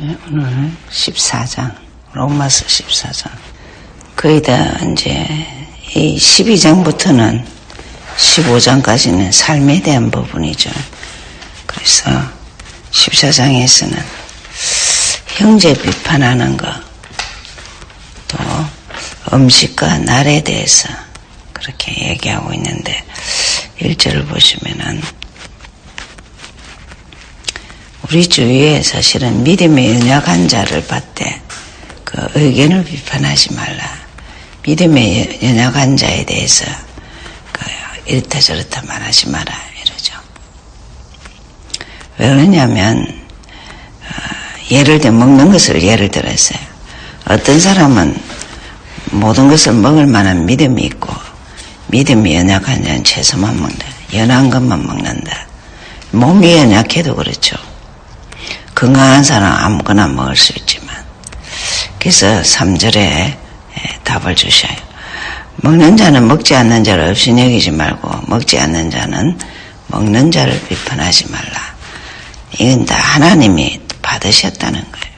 네, 오늘 14장, 로마서 14장. 거의 다 이제 이 12장부터는 15장까지는 삶에 대한 부분이죠. 그래서 14장에서는 형제 비판하는 거, 또 음식과 날에 대해서 그렇게 얘기하고 있는데 1절을 보시면은 우리 주위에 사실은 믿음의 연약한 자를 봤대 그 의견을 비판하지 말라. 믿음의 연약한 자에 대해서 그 이렇다 저렇다 말하지 마라 이러죠. 왜 그러냐면 어, 예를 들어 먹는 것을 예를 들었어요. 어떤 사람은 모든 것을 먹을 만한 믿음이 있고 믿음이 연약한 자는 채소만 먹는다. 연한 것만 먹는다. 몸이 연약해도 그렇죠. 건강한 사람 아무거나 먹을 수 있지만 그래서 3절에 답을 주셔요. 먹는 자는 먹지 않는 자를 없이 여기지 말고 먹지 않는 자는 먹는 자를 비판하지 말라. 이건 다 하나님이 받으셨다는 거예요.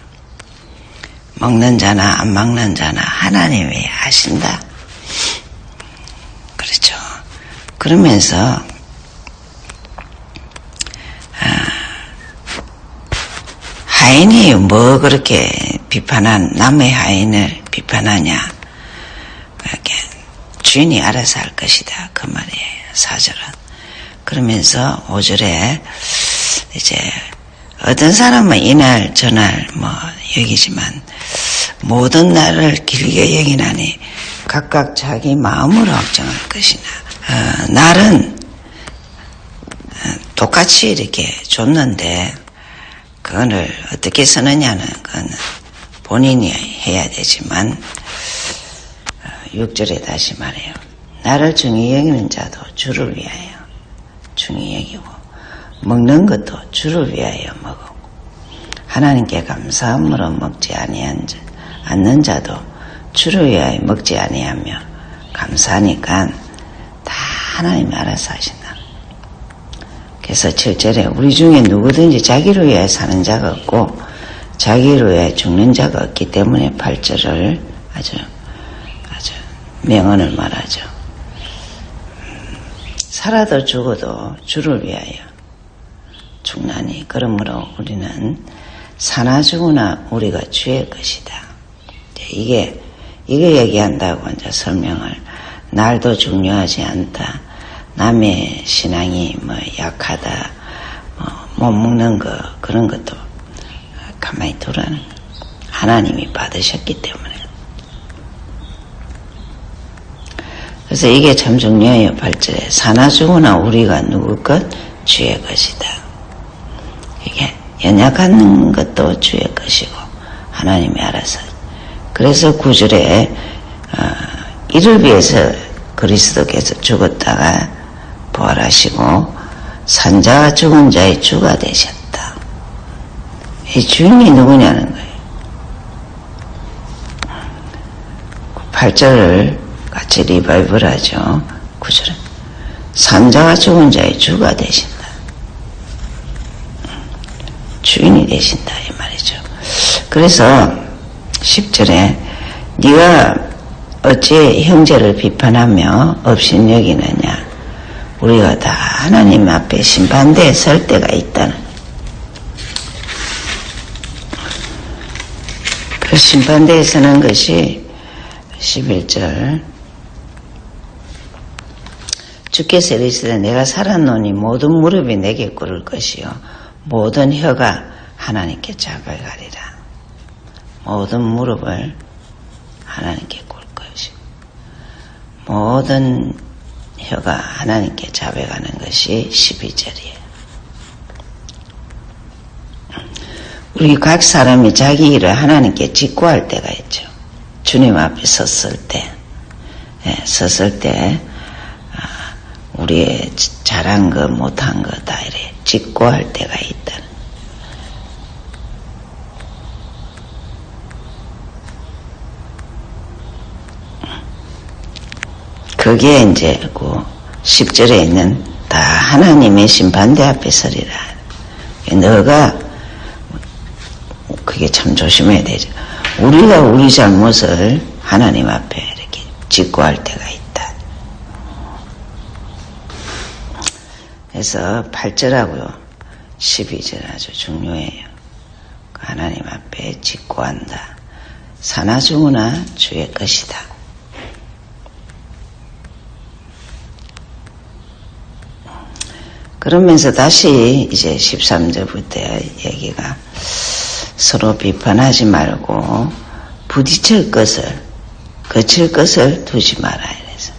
먹는 자나 안 먹는 자나 하나님이 하신다. 그렇죠. 그러면서 하인이 뭐 그렇게 비판한 남의 하인을 비판하냐? 이렇게 주인이 알아서 할 것이다 그 말이에요 사절은. 그러면서 오절에 이제 어떤 사람은 이날 저날 뭐 여기지만 모든 날을 길게 여기나니 각각 자기 마음으로 확정할 것이나 어, 날은 어, 똑같이 이렇게 줬는데 그거를 어떻게 쓰느냐는 그건 본인이 해야 되지만 6절에 다시 말해요. 나를 중히 여기는 자도 주를 위하여 중히 여기고 먹는 것도 주를 위하여 먹고 하나님께 감사함으로 먹지 아니한 자, 않는 자도 주를 위하여 먹지 아니하며 감사하니까 다 하나님이 알아서 하신다. 그래서 7절에 우리 중에 누구든지 자기를 위해 사는 자가 없고 자기를 위해 죽는 자가 없기 때문에 8절을 아주 아주 명언을 말하죠. 살아도 죽어도 주를 위하여 죽나니 그러므로 우리는 사나 죽으나 우리가 주의 것이다. 이게 이게 얘기한다고 이제 설명을 날도 중요하지 않다. 남의 신앙이 뭐 약하다, 뭐 못 먹는 거 그런 것도 가만히 두라는 하나님이 받으셨기 때문에. 그래서 이게 참 중요해요. 발절에 사나 죽으나 우리가 누구 것 주의 것이다. 이게 연약한 것도 주의 것이고 하나님이 알아서. 그래서 구절에 어, 이를 위해서 그리스도께서 죽었다가 부활하시고 산자와 죽은 자의 주가 되셨다. 이 주인이 누구냐는 거예요. 8절을 같이 리바이벌 하죠. 9절은 산자와 죽은 자의 주가 되신다. 주인이 되신다 이 말이죠. 그래서 10절에 네가 어찌 형제를 비판하며 없인 여기느냐 우리가 다 하나님 앞에 심판대에 설 때가 있다는. 그 심판대에 서는 것이 11절. 주께서 이르시되 내가 살았노니 모든 무릎이 내게 꿇을 것이요. 모든 혀가 하나님께 자각하리라. 모든 무릎을 하나님께 꿇을 것이. 모든 혀가 하나님께 자백하는 것이 12절이에요. 우리 각 사람이 자기 일을 하나님께 직구할 때가 있죠. 주님 앞에 섰을 때, 예, 섰을 때, 아, 우리의 잘한 거, 못한 거 다 이래 직구할 때가 있다. 그게 이제 그 10절에 있는 다 하나님의 심판대 앞에 서리라. 너가 그게 참 조심해야 되죠. 우리가 우리 잘못을 하나님 앞에 이렇게 직고할 때가 있다. 그래서 8절하고요. 12절 아주 중요해요. 그 하나님 앞에 직고한다. 사나 죽으나 주의 것이다. 그러면서 다시 이제 13절부터 얘기가 서로 비판하지 말고 부딪힐 것을 거칠 것을 두지 마라 이래서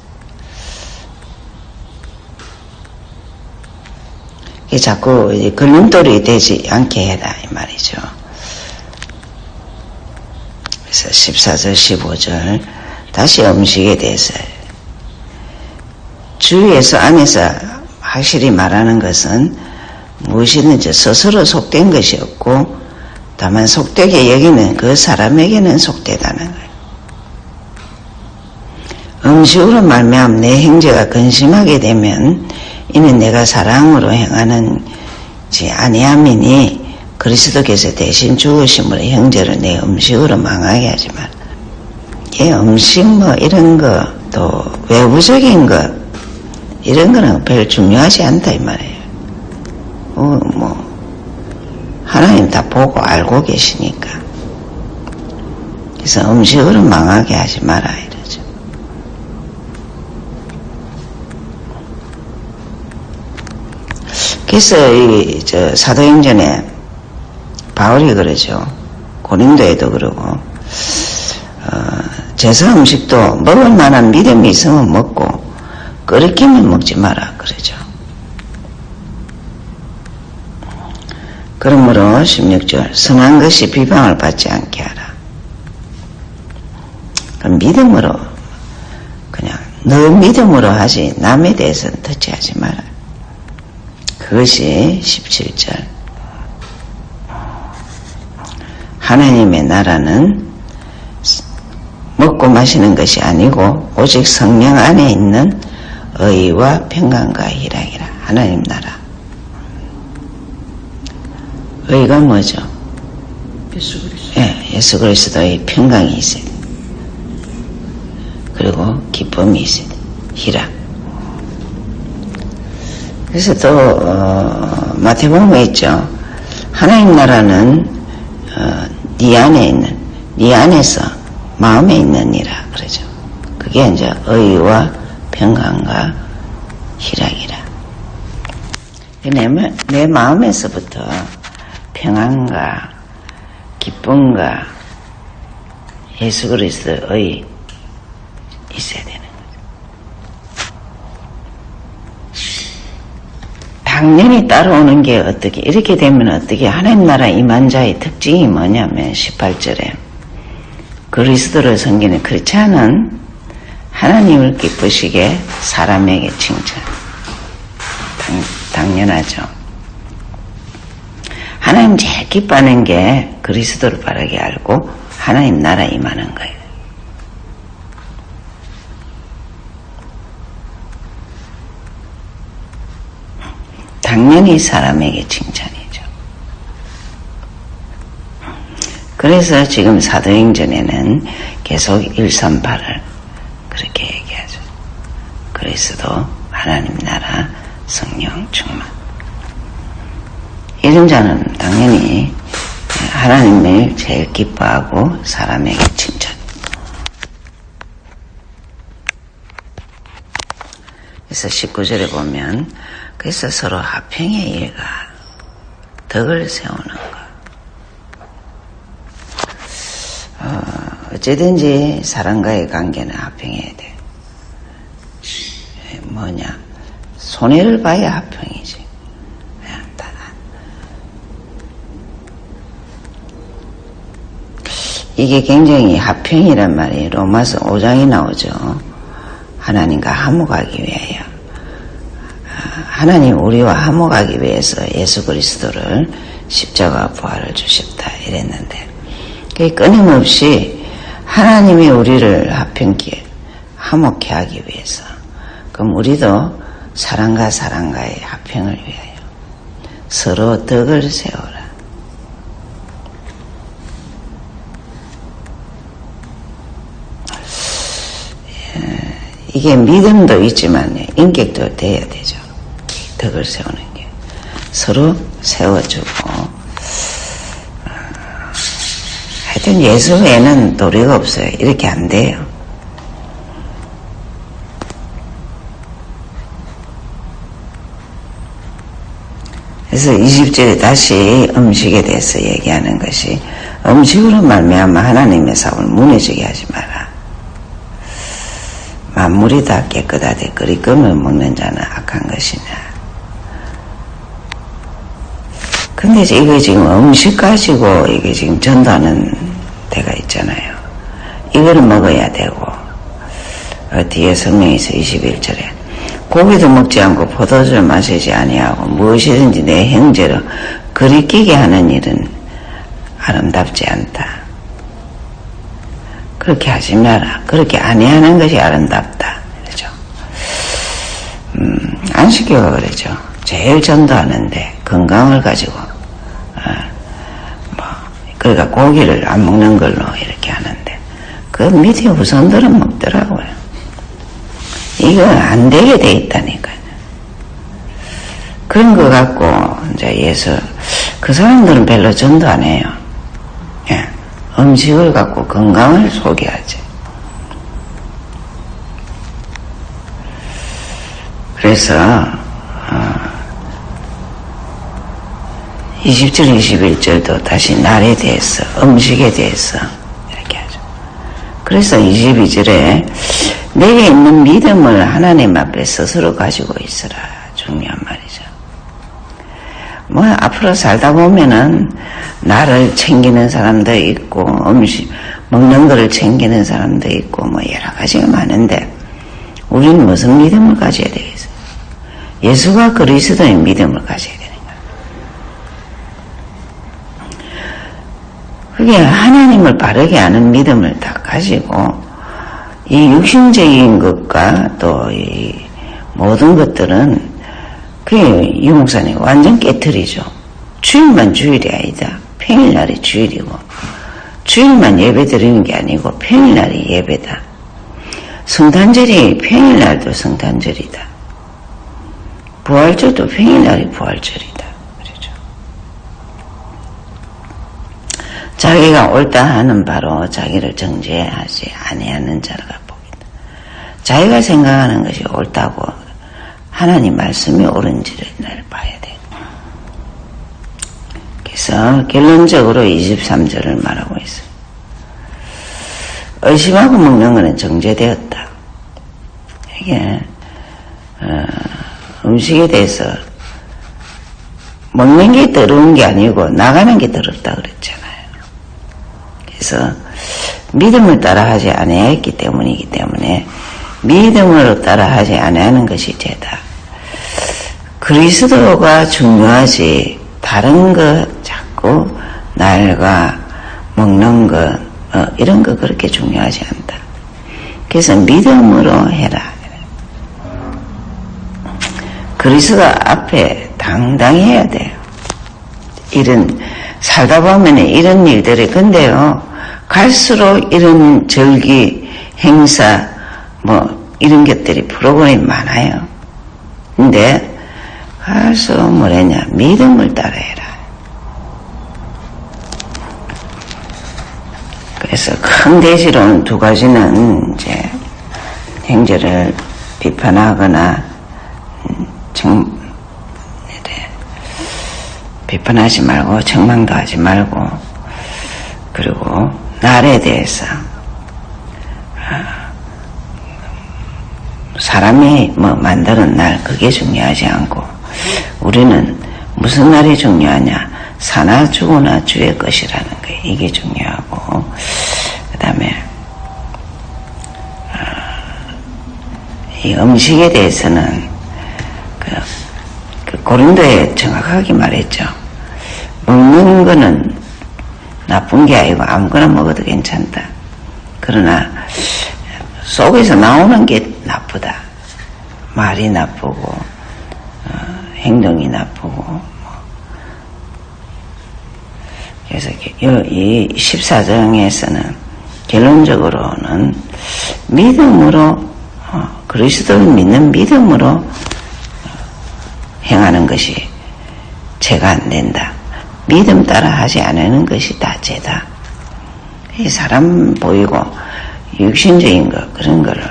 이게 자꾸 걸림돌이 되지 않게 해라 이 말이죠. 그래서 14절 15절 다시 음식에 대해서 주위에서 안에서 확실히 말하는 것은 무엇이든지 스스로 속된 것이 없고 다만 속되게 여기는 그 사람에게는 속되다는 거예요. 음식으로 말미암아 내 행제가 근심하게 되면 이는 내가 사랑으로 행하는 지 아니함이니 그리스도께서 대신 죽으심으로 형제를 내 음식으로 망하게 하지 마. 이 음식 뭐 이런 거 또 외부적인 것 이런 거는 별 중요하지 않다 이 말이에요. 어, 뭐 하나님 다 보고 알고 계시니까. 그래서 음식으로 망하게 하지 마라 이러죠. 그래서 이 저 사도행전에 바울이 그러죠. 고린도에도 그러고 어, 제사 음식도 먹을 만한 믿음이 있으면 먹고 끓이기면 먹지 마라 그러죠. 그러므로 16절 선한 것이 비방을 받지 않게 하라. 그럼 믿음으로 그냥 너 믿음으로 하지 남에 대해서는 터치하지 마라. 그것이 17절 하나님의 나라는 먹고 마시는 것이 아니고 오직 성령 안에 있는 의와 평강과 희락이라 하나님 나라 의가 뭐죠? 예수 그리스도. 예, 예수 그리스도의 평강이 있어요. 그리고 기쁨이 있어요. 희락. 그래서 또 어, 마태복음에 있죠. 하나님 나라는 어, 네 안에 있는 네 안에서 마음에 있는 이라 그러죠. 그게 이제 의와 평강과 희락이라. 내, 마- 내 마음에서부터 평안과 기쁨과 예수 그리스도의 있어야 되는 거죠. 당연히 따라오는 게 어떻게 이렇게 되면 어떻게 하나님 나라 임한 자의 특징이 뭐냐면 18절에 그리스도를 섬기는 그렇지 않은 하나님을 기쁘시게 사람에게 칭찬 당, 당연하죠. 하나님 제일 기뻐하는 게 그리스도를 바르게 알고 하나님 나라 임하는 거예요. 당연히 사람에게 칭찬이죠. 그래서 지금 사도행전에는 계속 138을 그렇게 얘기하죠. 그리스도 하나님 나라 성령 충만. 이런 자는 당연히 하나님을 제일 기뻐하고 사람에게 칭찬. 그래서 19절에 보면 그래서 서로 합평의 일가 덕을 세우는 것. 어찌든지 사람과의 관계는 합평해야 돼. 뭐냐 손해를 봐야 합평이지. 이게 굉장히 합평이란 말이 로마서 5장이 나오죠. 하나님과 화목하기 위하여. 아, 하나님 우리와 화목하기 위해서 예수 그리스도를 십자가 부활을 주셨다 이랬는데 끊임없이 하나님이 우리를 합평케 화목케 하기 위해서 그럼 우리도 사랑과 사랑과의 합평을 위하여 서로 덕을 세워라. 예, 이게 믿음도 있지만 인격도 돼야 되죠. 덕을 세우는 게. 서로 세워주고 하여튼 예수 외에는 도리가 없어요. 이렇게 안 돼요. 그래서 20절에 다시 음식에 대해서 얘기하는 것이 음식으로 말미암아 하나님의 사업을 무너지게 하지 마라. 만물이 다 깨끗하되 그리 금을 먹는 자는 악한 것이냐. 근데 이거 지금 음식 가지고 이게 지금 전도하는 데가 있잖아요. 이거를 먹어야 되고 어, 뒤에 성령에서 21절에 고기도 먹지 않고 포도주를 마시지 아니하고 무엇이든지 내 형제로 그리 끼게 하는 일은 아름답지 않다. 그렇게 하지 마라. 그렇게 아니하는 것이 아름답다. 그렇죠. 음, 안식교가 그러죠. 제일 전도하는데 건강을 가지고 그러니까 고기를 안 먹는 걸로 이렇게 하는데 그 밑에 후손들은 먹더라고요. 이거 안 되게 돼 있다니까요. 그런 거 갖고 이제 예수 그 사람들은 별로 전도 안 해요. 예. 음식을 갖고 건강을 소개하지. 그래서 20절, 21절도 다시 날에 대해서 음식에 대해서 이렇게 하죠. 그래서 22절에 내게 있는 믿음을 하나님 앞에 스스로 가지고 있어라. 중요한 말이죠. 뭐 앞으로 살다 보면은 나를 챙기는 사람도 있고 음식 먹는 거를 챙기는 사람도 있고 뭐 여러 가지가 많은데 우리는 무슨 믿음을 가져야 되겠어요? 예수가 그리스도의 믿음을 가져야 거예요. 그게 하나님을 바르게 아는 믿음을 다 가지고 이 육신적인 것과 또 이 모든 것들은 그게 유목사님 완전 깨뜨리죠. 주일만 주일이 아니다. 평일날이 주일이고 주일만 예배 드리는 게 아니고 평일날이 예배다. 성탄절이 평일날도 성탄절이다. 부활절도 평일날이 부활절이다. 그렇죠. 자기가 옳다 하는 바로 자기를 정죄하지 아니하는 자가 복이다. 자기가 생각하는 것이 옳다고 하나님 말씀이 옳은지를 날 봐야 돼. 그래서 결론적으로 23절을 말하고 있어요. 의심하고 먹는 것은 정죄되었다. 이게 어, 음식에 대해서 먹는 게 더러운 게 아니고 나가는 게 더럽다 그랬잖아요. 그래서 믿음을 따라하지 아니했기 때문이기 때문에 믿음으로 따라하지 아니하는 것이 죄다. 그리스도가 중요하지 다른 거 자꾸 날과 먹는 것 어, 이런 거 그렇게 중요하지 않다. 그래서 믿음으로 해라. 그리스도 앞에 당당히 해야 돼요. 이런 살다 보면 이런 일들이 근데요 갈수록 이런 절기 행사 뭐 이런 것들이 프로그램이 많아요. 근데 갈수록 뭐래냐 믿음을 따라해라. 그래서 큰 대지론 두 가지는 이제 행제를 비판하거나 음, 정, 네, 비판하지 말고 정망도 하지 말고 날에 대해서. 아, 사람이 뭐 만드는 날 그게 중요하지 않고 우리는 무슨 날이 중요하냐? 사나 죽으나 주의 것이라는 게 이게 중요하고. 그 다음에 이 음식에 대해서는 그, 그 고린도에 정확하게 말했죠. 먹는 거는 나쁜 게 아니고 아무거나 먹어도 괜찮다. 그러나 속에서 나오는 게 나쁘다. 말이 나쁘고 어, 행동이 나쁘고 그래서 이 14장에서는 결론적으로는 믿음으로 어, 그리스도를 믿는 믿음으로 행하는 것이 죄가 안 된다. 믿음 따라 하지 않는 것이 다 죄다. 이 사람 보이고 육신적인 거 그런 거를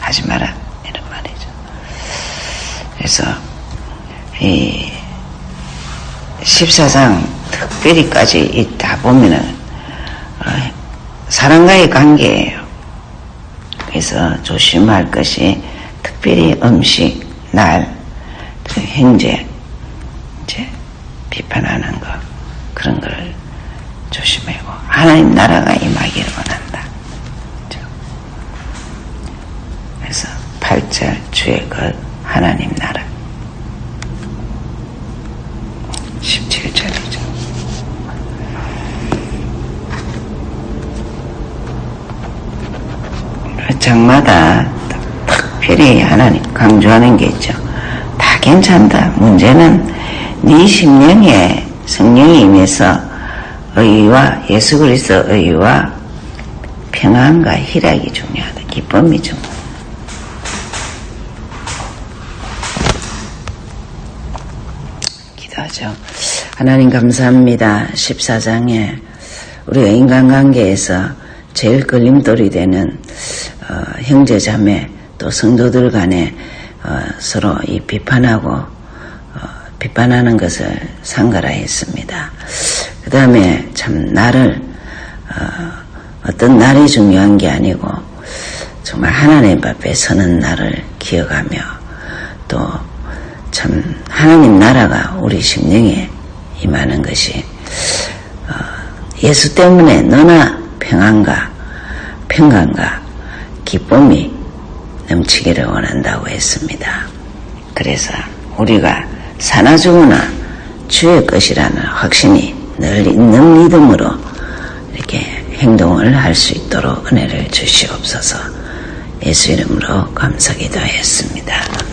하지 마라 이런 말이죠. 그래서 이 14장 특별히까지 있다 보면은 어, 사람과의 관계예요. 그래서 조심할 것이 특별히 음식, 날, 그 행제, 이제 비판하는 거 그런 걸 조심하고 하나님 나라가 임하기를 원한다. 그래서 8절 주의 것 하나님 나라 17절이죠. 장마다 특별히 하나님 강조하는 게 있죠. 다 괜찮다. 문제는 네 심령에 성령이 임해서 의와 예수 그리스도 의와 평안과 희락이 중요하다. 기쁨이 중요하다. 기도하죠. 하나님 감사합니다. 14장에 우리가 인간관계에서 제일 걸림돌이 되는 어, 형제자매 또 성도들 간에 어, 서로 이 비판하고 어, 비판하는 것을 상가라 했습니다. 그 다음에 참 나를 어, 떤 날이 중요한 게 아니고 정말 하나님 앞에 서는 날을 기억하며 또 참 하나님 나라가 우리 심령에 임하는 것이 어, 예수 때문에 너나 평안과 평강과 기쁨이 넘치기를 원한다고 했습니다. 그래서 우리가 사나 죽으나 주의 것이라는 확신이 늘 있는 믿음으로 이렇게 행동을 할 수 있도록 은혜를 주시옵소서 예수 이름으로 감사 기도했습니다.